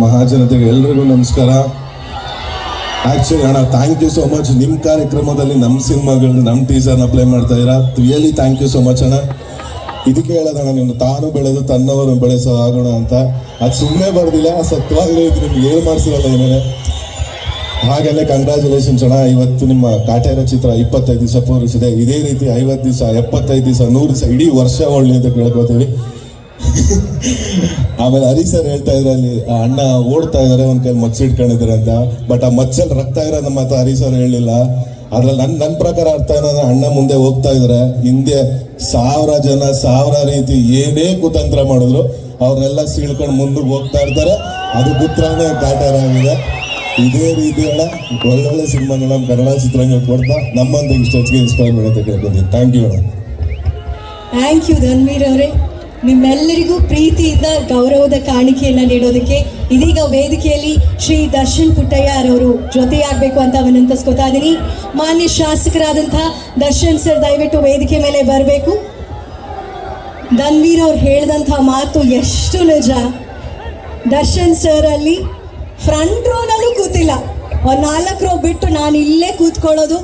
ಮಹಾಜನತೆಗೆ ಎಲ್ರಿಗೂ ನಮಸ್ಕಾರ. ಆಕ್ಚುಲಿ ಅಣ್ಣ ಥ್ಯಾಂಕ್ ಯು ಸೋ ಮಚ್ ನಿಮ್ಮ ಕಾರ್ಯಕ್ರಮದಲ್ಲಿ ನಮ್ಮ ಸಿನಿಮಾಗಳನ್ನ ನಮ್ಮ ಟೀಸರ್ನ ಪ್ಲೇ ಮಾಡ್ತಾ ಇದ್ದೀರಾ really thank you so much ಅಣ್ಣ. ಇದಕ್ಕೆ ಹೇಳೋದಣ್ಣ ನೀವು ತಾನು ಬೆಳೆದು ತನ್ನವರನ್ನು ಬೆಳೆಸೋ ಆಗೋಣ ಅಂತ. ಅದು ಸುಮ್ಮನೆ ಬರೋದಿಲ್ಲ, ಸತ್ವಾಗಲೇ ಇದು ನಿಮ್ಗೆ ಏನು ಮಾಡಿಸಿರಲ್ಲ ಏನೇ ಹಾಗೆಲ್ಲ ಕಂಗ್ರ್ಯಾಚುಲೇಷನ್ಸ್ ಅಣ್ಣ. ಇವತ್ತು ನಿಮ್ಮ ಕಾಟೇರ ಚಿತ್ರ ಇಪ್ಪತ್ತೈದು ದಿವಸ ಪೂರೈಸಿದೆ. ಇದೇ ರೀತಿ ಐವತ್ತು ದಿವಸ, ಎಪ್ಪತ್ತೈದು ದಿವಸ, ನೂರು ದಿವಸ, ಇಡೀ ವರ್ಷ ಒಳ್ಳೆ ಅಂತ ಕೇಳ್ಕೊತೀವಿ ಆಮೇಲೆ ಹರಿ ಸರ್ ಹೇಳ್ತಾ ಇದ್ರು ಅಲ್ಲಿ ಅಣ್ಣ ಓಡ್ತಾ ಇದಾರೆ, ಒಂದ್ ಕೈ ಮಚ್ಚ ಇಟ್ಕೊಂಡಿದ್ದಾರೆ ಅಂತ. ಬಟ್ ಆ ಮಚ್ಚಲ್ಲಿ ರಕ್ತ ಇರೋದ್ ಮಾತ್ರ ಹರಿ ಸರ್ ಹೇಳಿಲ್ಲ. ಅದ್ರಲ್ಲಿ ನನ್ ನನ್ನ ಪ್ರಕಾರ ಅರ್ಥ ಏನಂದ್ರೆ ಅಣ್ಣ ಮುಂದೆ ಹೋಗ್ತಾ ಇದ್ರೆ. ಹಿಂದೆ ಸಾವಿರ ಜನ, ಸಾವಿರ ರೀತಿ ಏನೇ ಕುತಂತ್ರ ಮಾಡಿದ್ರು, ಅವ್ರನ್ನೆಲ್ಲ ಸೀಳ್ಕೊಂಡು ಮುಂದಕ್ಕೆ ಹೋಗ್ತಾ ಇರ್ತಾರೆ. ಅದು ಪುತ್ರನೇ ಕಾಟಾರ ಆಗಿದೆ. ಇದೇ ರೀತಿ ಅಣ್ಣ, ಒಳ್ಳೊಳ್ಳೆ ಸಿನಿಮಾಗಳು ನಮ್ಮ ಕನ್ನಡ ಚಿತ್ರರಂಗ ಕೊಡ್ತಾ ನಮ್ಮಂತ ಇಷ್ಟೊತ್ತಿಗೆ ಇನ್ಸ್ಪೈರ್ ಕೇಳ್ಕೊತೀನಿ ಥ್ಯಾಂಕ್ ಯು ಅಣ್ಣ. ಥ್ಯಾಂಕ್ ಯು ಧನ್ವೀರ್ ಅವರೇ. ನಿಮ್ಮೆಲ್ಲರಿಗೂ ಪ್ರೀತಿಯಿಂದ ಗೌರವದ ಕಾಣಿಕೆಯನ್ನು ನೀಡೋದಕ್ಕೆ ಇದೀಗ ವೇದಿಕೆಯಲ್ಲಿ ಶ್ರೀ ದರ್ಶನ್ ಪುಟ್ಟಯ್ಯರವರು ಜೊತೆಯಾಗಬೇಕು ಅಂತ ವಿನಂತಿಸ್ಕೊತಾ ಇದ್ದೀನಿ ಮಾನ್ಯ ಶಾಸಕರಾದಂಥ ದರ್ಶನ್ ಸರ್, ದಯವಿಟ್ಟು ವೇದಿಕೆ ಮೇಲೆ ಬರಬೇಕು. ಧನ್ವೀರ್ ಅವ್ರು ಹೇಳಿದಂಥ ಮಾತು ಎಷ್ಟು ನಿಜ. ದರ್ಶನ್ ಸರ್ ಅಲ್ಲಿ ಫ್ರಂಟ್ ರೋನಲ್ಲೂ ಕೂತಿಲ್ಲ. ಒಂದು ನಾಲ್ಕು ರೋ ಬಿಟ್ಟು ನಾನು ಇಲ್ಲೇ ಕೂತ್ಕೊಳ್ಳೋದು.